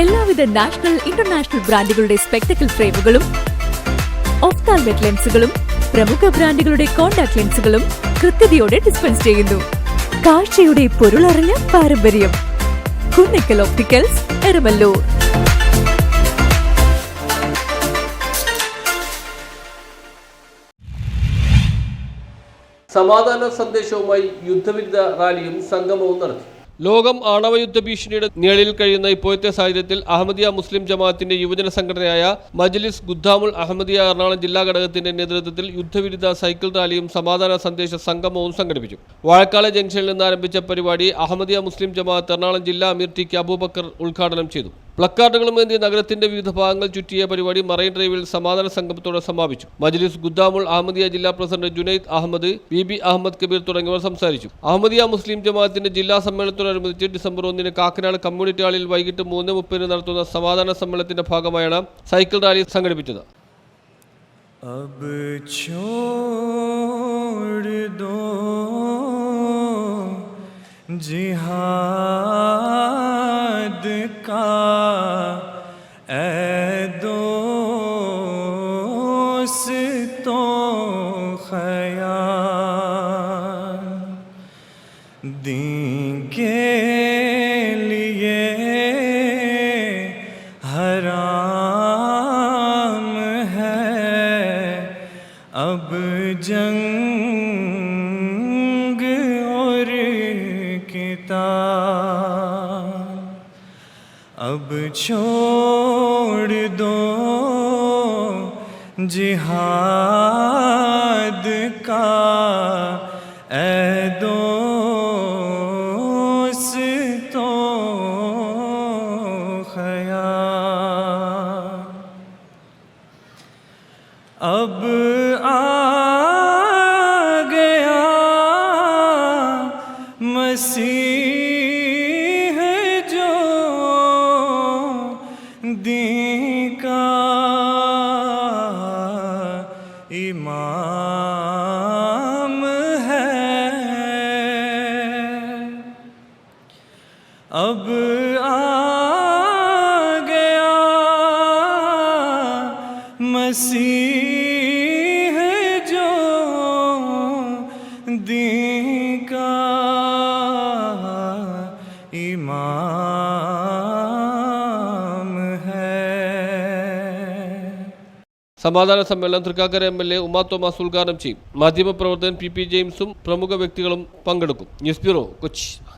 എല്ലാവിധ national international ബ്രാൻഡുകളുടെ spectacle ഫ്രെയിമുകളും ഓഫ്താൽമെറ്റ് ലെൻസുകളും പ്രമുഖ ബ്രാൻഡുകളുടെ കോൺടാക്ട് ലെൻസുകളും കൃത്യതയോടെ ഡിസ്പെൻസ് ചെയ്യുന്നു. കാഴ്ചയുടെ പൊരുളറിഞ്ഞ പാരമ്പര്യം കുന്നിക്കൽ ഓപ്റ്റിക്കൽസ് എരമല്ലൂർ. സമാധാന സന്ദേശവുമായി യുദ്ധവിരുദ്ധ റാലിയും സംഗമവും നടത്തി. ലോകം ആണവയുദ്ധ ഭീഷണിയുടെ നിഴലിൽ കഴിയുന്ന ഇപ്പോഴത്തെ സാഹചര്യത്തിൽ അഹമ്മദിയ മുസ്ലിം ജമാഅത്തിന്റെ യുവജന സംഘടനയായ മജ്ലിസ് ഗുദ്ദാമുൽ അഹമ്മദിയ എറണാകുളം ജില്ലാ ഘടകത്തിന്റെ നേതൃത്വത്തിൽ യുദ്ധവിരുദ്ധ സൈക്കിൾ റാലിയും സമാധാന സന്ദേശ സംഗമവും സംഘടിപ്പിച്ചു. വാഴക്കാല ജംഗ്ഷനിൽ നിന്ന് ആരംഭിച്ച പരിപാടി അഹമ്മദിയ മുസ്ലിം ജമാഅത്ത് എറണാകുളം ജില്ലാ അമീർ ടി കെ അബൂബക്കർ ഉദ്ഘാടനം ചെയ്തു. പ്ലക്കാർഡുകളുമേന്തി നഗരത്തിന്റെ വിവിധ ഭാഗങ്ങൾ ചുറ്റിയ പരിപാടി മറൈൻ ഡ്രൈവിൽ സമാധാന സംഗമത്തോടെ സമാപിച്ചു. മജ്ലിസ് ഗുദ്ദാമുൾ അഹമ്മദിയ ജില്ലാ president Junaid Ahmed B B Ahmed Kabir തുടങ്ങിയവർ സംസാരിച്ചു. അഹമ്മദിയ മുസ്ലിം ജമാഅത്തിന്റെ ജില്ലാ സമ്മേളനത്തോടനുബന്ധിച്ച് ഡിസംബർ ഒന്നിന് കാക്കനാട് കമ്മ്യൂണിറ്റി ഹാളിൽ വൈകിട്ട് മൂന്ന് മുപ്പതിന് നടത്തുന്ന സമാധാന സമ്മേളനത്തിന്റെ ഭാഗമായാണ് സൈക്കിൾ റാലി സംഘടിപ്പിച്ചത്. دین کے لیے حرام ہے۔ اب جنگ اور کتاب۔ اب چھوڑ دو جہاد۔ اب آ گیا مسیح جو دین کا امام ہے۔ اب آ گیا مسیح ഇമാം സമാധാന സമ്മേളനം Thrikkakara M L A Uma Thomas ഉദ്ഘാടനം ചെയ്യും. മാധ്യമപ്രവർത്തകൻ പി പി ജെയിംസും പ്രമുഖ വ്യക്തികളും പങ്കെടുക്കും. News bureau Kochi.